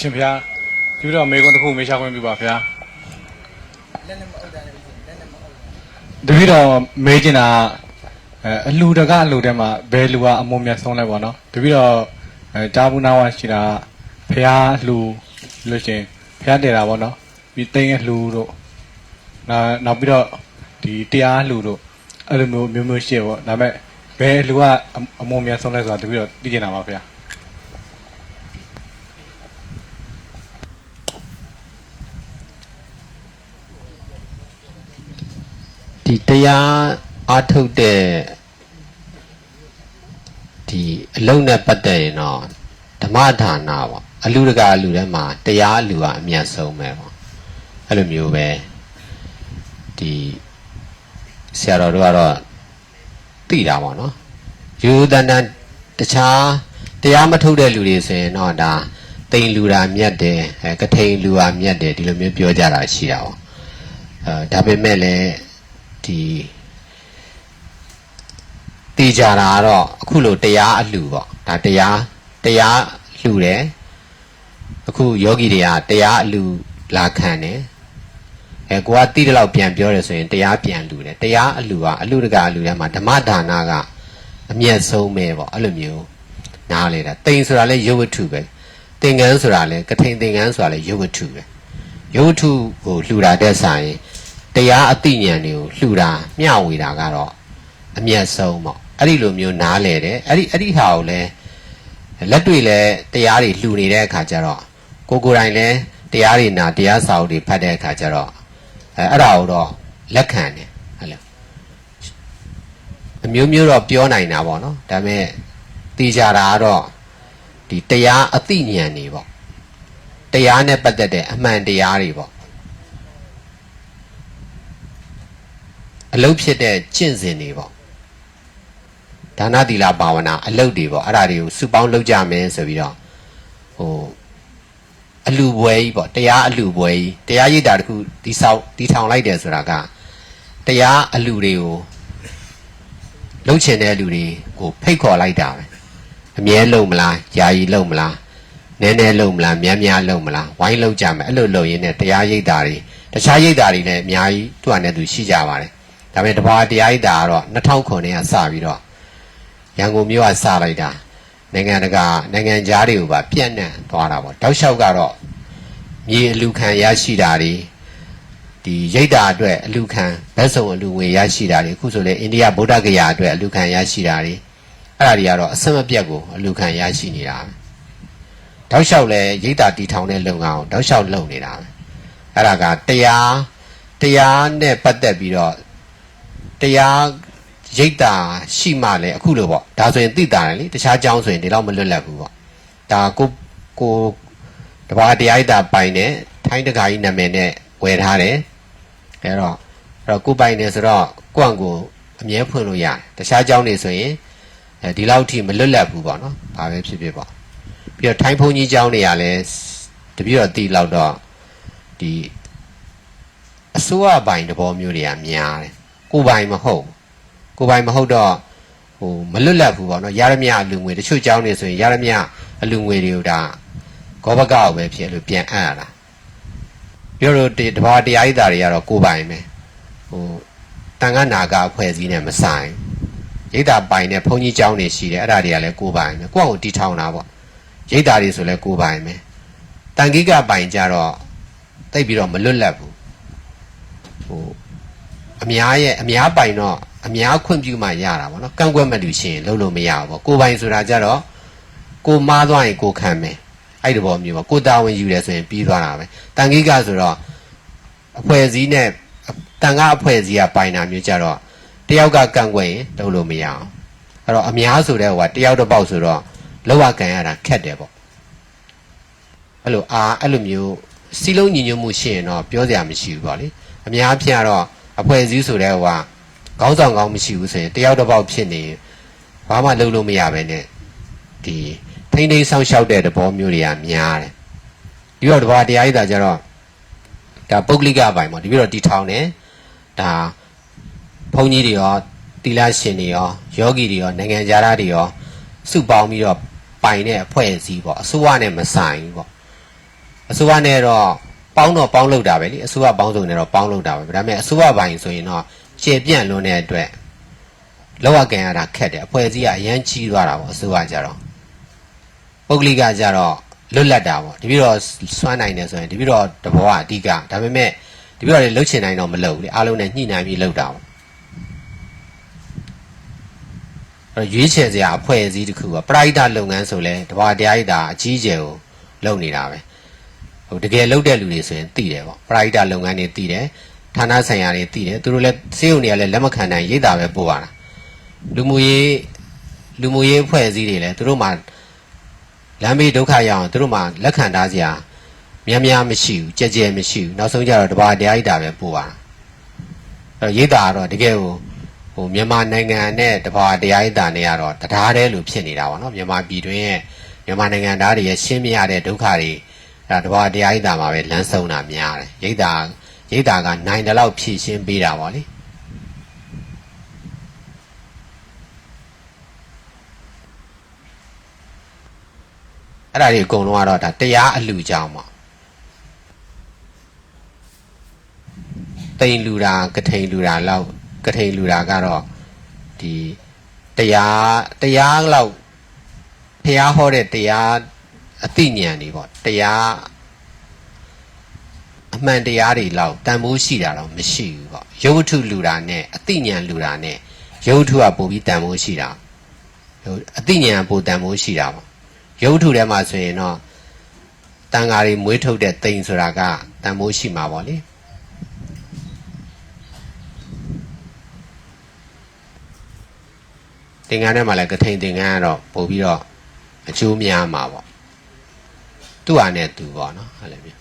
ရှင်ဖျားပြီးတော့မေကွန်းတစ်ခုမေးချခွင့်ပြုပါဗျာလက်နဲ့မအုပ်တာလည်းမရှိဘူးလက်နဲ့မအုပ်တာတပည့်တော်မေးချင်တာအဲအလှူတကအလှူထဲမှာဘယ်လူကအမုံမြတ်ဆုံးလဲပေါ့နော်တပည့်တော်အဲတာဘူးနာဝရှိတာဖျားလှူလို့ရှရင်ဖျားတယ်တာပေါ့နော်ပြီးသိငယ်လှူတို့နောက်နောက်ပြီးတော့ဒီတရားလှူတို့အဲ့လိုမျိုးမျိုးမျိုးရှိရပေါ့ဒါပေမဲ့ဘယ်လူကအအမုံမြတ်ဆုံးလဲဆိုတာတပည့်တော်သိချင်တာပါဗျာ ဒီတရားအားထုတ်တဲ့ဒီအလုံးနဲ့ပတ်သက်ရင်တော့ဓမ္မဒါနပေါ့အလူတကအလူထဲမှာတရားအလူကအမြတ်ဆုံးပဲပေါ့အဲ့လိုမျိုးပဲဒီဆရာတော်တို့ကတော့သိတာပေါ့နော်ယူတန်တန်တခြားတရားမထုတ်တဲ့လူတွေဆိုရင်တော့ဒါတိန်လူတာမြတ်တယ်အဲကထိန်လူတာမြတ်တယ်ဒီလိုမျိုးပြောကြတာရှိတာပေါ့အဲဒါပေမဲ့လည်း ဒီတည်ကြတာကတော့အခုလိုတရားအလှပေါ့ဒါတရားတရားလှတယ်အခုယောဂီတွေကတရားအလှလာခံတယ်အဲကိုကတိတလောက်ပြန်ပြောတယ်ဆိုရင်တရားပြန်လှတယ်တရားအလှကအလှတကအလှထဲမှာဓမ္မဒါနကအမျက်ဆုံးပဲပေါ့အဲ့လိုမျိုးနားလေတာတိန်ဆိုတာလဲရုပ်ဝတ္ထုပဲသင်္ကန်းဆိုတာလဲကထိန်သင်္ကန်းဆိုတာလဲရုပ်ဝတ္ထုပဲရုပ်ဝတ္ထုကိုလှူတာတဲ့ဆိုင် တရားအသိဉာဏ်တွေကိုလှူတာမျှဝေတာကတော့အမျက်ဆုံးပေါ့အဲ့ဒီလိုမျိုးနားလေတယ်အဲ့ဒီအဲ့ဒီဟာကိုလည်းလက်တွေ့လဲတရားတွေလှူနေတဲ့အခါကျတော့ကိုကိုယ်တိုင်လဲတရားတွေနာတရားစာအုပ်တွေဖတ်တဲ့အခါကျတော့အဲအဲ့ဒါကိုတော့လက်ခံတယ်ဟုတ်လားအမျိုးမျိုးတော့ပြောနိုင်တာပေါ့နော်ဒါပေမဲ့သိကြတာကတော့ဒီတရားအသိဉာဏ်တွေပေါ့တရားနဲ့ပတ်သက်တဲ့အမှန်တရားတွေပေါ့ အလုတ်ဖြစ်တဲ့ကျင့်စဉ်တွေပေါ့ဒါနသီလဘာဝနာအလုတ်တွေပေါ့အဲ့ဒါတွေကိုစုပေါင်းလုပ်ကြမယ်ဆိုပြီးတော့ဟိုအလူပွဲကြီးပေါ့တရားအလူပွဲကြီးတရားရိပ်တာတခုဒီဆောက်ဒီထောင်လိုက်တယ်ဆိုတာကတရားအလူတွေကိုလှုပ်ချင်တဲ့လူတွေကိုဖိတ်ခေါ်လိုက်တာပဲအမြဲလုံမလားယာယီလုံမလားနည်းနည်းလုံမလားများများလုံမလားဝိုင်းလုံကြမယ်အဲ့လိုလုံရင်းနဲ့တရားရိပ်တာတွေတခြားရိပ်တာတွေလည်းအများကြီးသူ့အနေနဲ့သူရှိကြပါတယ် ဒါပေမဲ့တဘာတရားဣတာကတော့2009နဲ့ကစပြီးတော့ရန်ကုန်မြို့ကစလိုက်တာနိုင်ငံတကာနိုင်ငံသားတွေကိုပါပြန့်နှံ့သွားတာပေါ့တောက်လျှောက်ကတော့မြေအလူခံရရှိတာတွေဒီရိတ်တာအတွက်အလူခံဗတ်စုံအလူငွေရရှိတာတွေအခုဆိုလေအိန္ဒိယဗုဒ္ဓဂယာအတွက်အလူခံရရှိတာတွေအဲ့ဒါတွေကတော့အစမပြတ်ကိုအလူခံရရှိနေတာပဲတောက်လျှောက်လဲရိတ်တာတီထောင်တဲ့လုပ်ငန်းကိုတောက်လျှောက်လုပ်နေတာပဲအဲ့ဒါကတရားတရားနဲ့ပတ်သက်ပြီးတော့ တရားရိတ်တာရှိမှလည်းအခုလိုပေါ့ဒါဆိုရင်သိတာလေတခြားကြောင်းဆိုရင်ဒီလောက်မလွတ်လပ်ဘူးပေါ့ဒါကိုကိုတဘာတရားရိတ်တာပိုင်တဲ့ထိုင်းတကာကြီးနာမည်နဲ့ဝယ်ထားတယ်အဲတော့အဲတော့ကိုပိုင်နေဆိုတော့ကိုယ့်အကိုအမြဲဖွင့်လို့ရတယ်တခြားကြောင်းနေဆိုရင်အဲဒီလောက်ထိမလွတ်လပ်ဘူးပေါ့နော်ဒါပဲဖြစ်ဖြစ်ပေါ့ပြီးတော့ထိုင်းဘုံကြီးကြောင်းတွေကလည်းတပြည့်တော့တိလောက်တော့ဒီအစိုးရပိုင်သဘောမျိုးတွေကများတယ် ကိုပိုင်မဟုတ်ကိုပိုင်မဟုတ်တော့ဟိုမလွတ်လပ်ဘူးပေါ့နော်ရရမြအလူငွေတချို့ကျောင်းနေဆိုရင်ရရမြအလူငွေတွေကိုဒါကောဘကောက်ပဲဖြစ်လို့ပြန်အပ်ရတာပြောလို့တဘာတရားဣဒ္ဓတွေကတော့ကိုပိုင်ပဲဟိုတန်ခါနာကအဖွဲ့စည်းနဲ့မဆိုင်ရိတ်တာပိုင်နဲ့ဘုန်းကြီးကျောင်းတွေရှိတယ်အဲ့ဒါတွေကလည်းကိုပိုင်ပဲကိုယ့်ကိုတီထောင်တာပေါ့ရိတ်တာတွေဆိုလည်းကိုပိုင်ပဲတန်ခိကပိုင်ကြတော့တိတ်ပြီးတော့မလွတ်လပ်ဘူးဟို အများရဲ့အများပိုင်တော့အများခွင့်ပြုမှရတာပေါ့နော်ကန့်ကွက်မဲ့လူရှိရင်လုံးလို့မရဘူးပေါ့ကိုယ်ပိုင်ဆိုတာကြတော့ကိုမားသွားရင်ကိုခံမယ်အဲ့ဒီဘောမျိုးပေါ့ကိုတာဝန်ယူတယ်ဆိုရင်ပြီးသွားတာပဲတန်ခိကဆိုတော့အဖွဲ့အစည်းနဲ့တန်ခါအဖွဲ့အစည်းကပိုင်တာမျိုးကြတော့တယောက်ကကန့်ကွက်ရင်လုံးလို့မရအောင်အဲ့တော့အများဆိုတဲ့ဟိုကတယောက်တစ်ပေါက်ဆိုတော့လောက်ရကန်ရတာခက်တယ်ပေါ့အဲ့လိုအာအဲ့လိုမျိုးစီလုံးညီညွတ်မှုရှိရင်တော့ပြောစရာမရှိဘူးပေါ့လေအများအပြားတော့ အဖွဲ့အစည်းဆိုတဲ့ဟိုကခေါင်းဆောင်ကောင်းမရှိဘူးဆိုရင်တယောက်တစ်ပေါက်ဖြစ်နေဘာမှလုပ်လို့မရပဲနဲ့ဒီထိမ့်ထိမ့်ဆောင်းလျှောက်တဲ့သဘောမျိုးတွေကများတယ်ပြီးတော့တဘာတရားရည်တာကြတော့ဒါပုဂ္ဂလိကပိုင်းပေါ့ဒီပြီးတော့တီထောင်တယ်ဒါဘုန်းကြီးတွေရောတီလာရှင်တွေရောယောဂီတွေရောနိုင်ငံခြားသားတွေရောစုပေါင်းပြီးတော့ပိုင်တဲ့အဖွဲ့အစည်းပေါ့အစိုးရနဲ့မဆိုင်ဘူးပေါ့အစိုးရနဲ့တော့ ပေါင်းတော့ပေါင်းလို့တာပဲလေအစိုးရပေါင်းစုံနဲ့တော့ပေါင်းလို့တာပဲဒါပေမဲ့အစိုးရပိုင်းဆိုရင်တော့ကျေပြန့်လွန်းတဲ့အတွက်လောက်ရကန်ရတာခက်တယ်အဖွဲ့အစည်းကအရန်ကြီးသွားတာပေါ့အစိုးရကြတော့ပုဂ္ဂလိကကြတော့လွတ်လပ်တာပေါ့တပိတော့စွမ်းနိုင်တယ်ဆိုရင်တပိတော့တဘောကအဓိကဒါပေမဲ့တပိတော့လေလှုပ်ချင်တိုင်းတော့မလှုပ်ဘူးလေအားလုံးနဲ့ညှိနှိုင်းပြီးလှုပ်တာပေါ့အဲ့တော့ရွေးချယ်စရာအဖွဲ့အစည်းတစ်ခုကပရိုက်တာလုပ်ငန်းဆိုလဲတဘောတရားရည်တာအကြီးအကျယ်ကိုလုပ်နေတာပဲ ဟိုတကယ်လုပ်တဲ့လူတွေဆိုရင်သိတယ်ပေါ့ပရိုက်တာလုပ်ငန်းတွေသိတယ်ဌာနဆိုင်ရာတွေသိတယ်သူတို့လည်းစေုံတွေကလည်းလက်မခံနိုင်ရိတ်တာပဲပို့ရတာလူမှုရေးလူမှုရေးအဖွဲ့အစည်းတွေလည်းသူတို့မှလမ်းဘေးဒုက္ခရောက်အောင်သူတို့မှလက်ခံထားစရာများများမရှိဘူးကြဲကြဲမရှိဘူးနောက်ဆုံးကျတော့တပါးတရားရိတ်တာပဲပို့ရတာအဲ့တော့ရိတ်တာကတော့တကယ်ကိုဟိုမြန်မာနိုင်ငံနဲ့တပါးတရားရိတ်တာနဲ့ကတော့တရားတည်းလို့ဖြစ်နေတာပေါ့နော်မြန်မာပြည်တွင်းရဲ့မြန်မာနိုင်ငံသားတွေရဲ့ရှင်းမရတဲ့ဒုက္ခတွေ ဒါတဘာတရားရိပ်တာမှာပဲလမ်းဆုံးတာများတယ်ရိပ်တာရိပ်တာကနိုင်တယ်လို့ဖြည့်ရှင်းပေးတာပေါ့လေအဲ့ဒါတွေအကုန်လုံးကတော့ဒါတရားအလူကြောင်းပေါ့တိန်လူတာကထိန်လူတာလောက်ကထိန်လူတာကတော့ဒီတရားတရားလောက်ဖះဟောတဲ့တရား အသိဉာဏ်တွေပေါ့တရားအမှန်တရားတွေလောက်တန်ဖိုးရှိတာတော့မရှိဘူးပေါ့ရုပ်ဝတ္ထုလူတာနဲ့အသိဉာဏ်လူတာနဲ့ရုပ်ဝတ္ထုကပိုပြီးတန်ဖိုးရှိတာဟိုအသိဉာဏ်ပိုတန်ဖိုးရှိတာပေါ့ရုပ်ဝတ္ထုထဲမှာဆိုရင်တော့တန်ဃာတွေမွေးထုတ်တဲ့တိမ်ဆိုတာကတန်ဖိုးရှိမှာပေါ့လေသင်္ကန်းထဲမှာလည်းကထိန်သင်္ကန်းကတော့ပို့ပြီးတော့အကျိုးများမှာပေါ့ သူ့ဟာနဲ့သူပေါ့နော်ဟုတ်လည်းပြီ